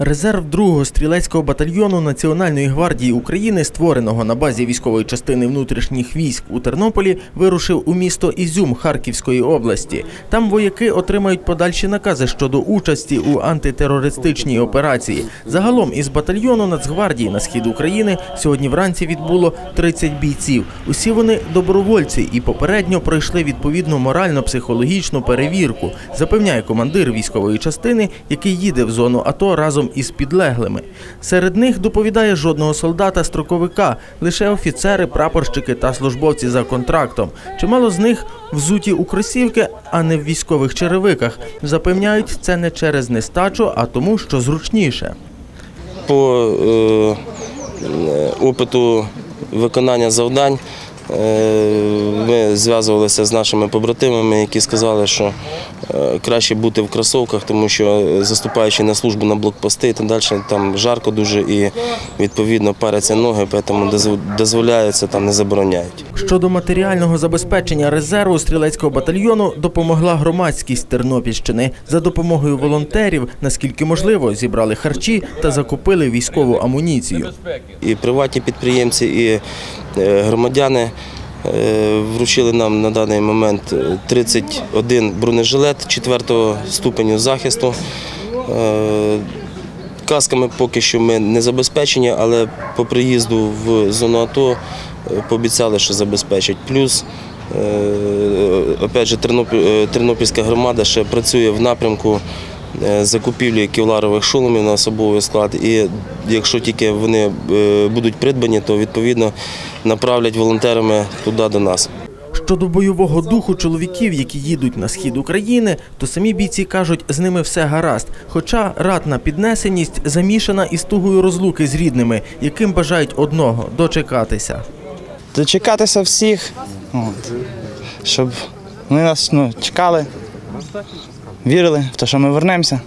Резерв 2-го стрілецького батальйону Національної гвардії України, створеного на базі військової частини внутрішніх військ у Тернополі, вирушив у місто Ізюм Харківської області. Там вояки отримають подальші накази щодо участі у антитерористичній операції. Загалом із батальйону Нацгвардії на схід України сьогодні вранці відбуло 30 бійців. Усі вони добровольці і попередньо пройшли відповідну морально-психологічну перевірку, запевняє командир військової частини, який їде в зону АТО разом із підлеглими. Серед них доповідає жодного солдата-строковика, лише офіцери, прапорщики та службовці за контрактом. Чимало з них взуті у кросівки, а не в військових черевиках. Запевняють, це не через нестачу, а тому, що зручніше. По е, опиту виконання завдань е, ми зв'язувалися з нашими побратимами, які сказали, що краще бути в кросовках, тому що е, заступаючи на службу на блокпости так далі, там жарко дуже і відповідно паряться ноги, тому дозв- дозволяється, там не забороняють. Щодо матеріального забезпечення резерву стрілецького батальйону допомогла громадськість Тернопільщини. За допомогою волонтерів, наскільки можливо, зібрали харчі та закупили військову амуніцію. І приватні підприємці, і е, громадяни е, вручили нам на даний момент е, 31 бронежилет 4 ступеню захисту. Е, Касками поки що ми не забезпечені, але по приїзду в зону АТО е, пообіцяли, що забезпечать. Плюс, е, опять же, е, Тернопільська громада ще працює в напрямку е, закупівлі кевларових шоломів на особовий склад. І якщо тільки вони е, будуть придбані, то відповідно направлять волонтерами туди до нас. Щодо бойового духу чоловіків, які їдуть на схід України, то самі бійці кажуть, з ними все гаразд. Хоча ратна піднесеність замішана із тугою розлуки з рідними, яким бажають одного дочекатися. дочекатися всіх, щоб вони нас ну, чекали, вірили в те, що ми вернемося.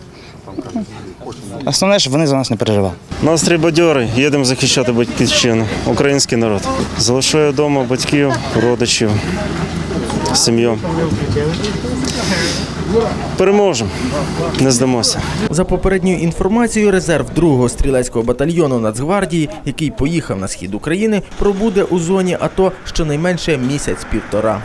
Основне, щоб вони за нас не переживали. Настрій бадьорий, їдемо захищати батьківщину, український народ. Залишаю вдома батьків, родичів, сім'ю. Переможемо, не здамося. За попередньою інформацією, резерв 2-го стрілецького батальйону Нацгвардії, який поїхав на схід України, пробуде у зоні АТО щонайменше місяць-півтора.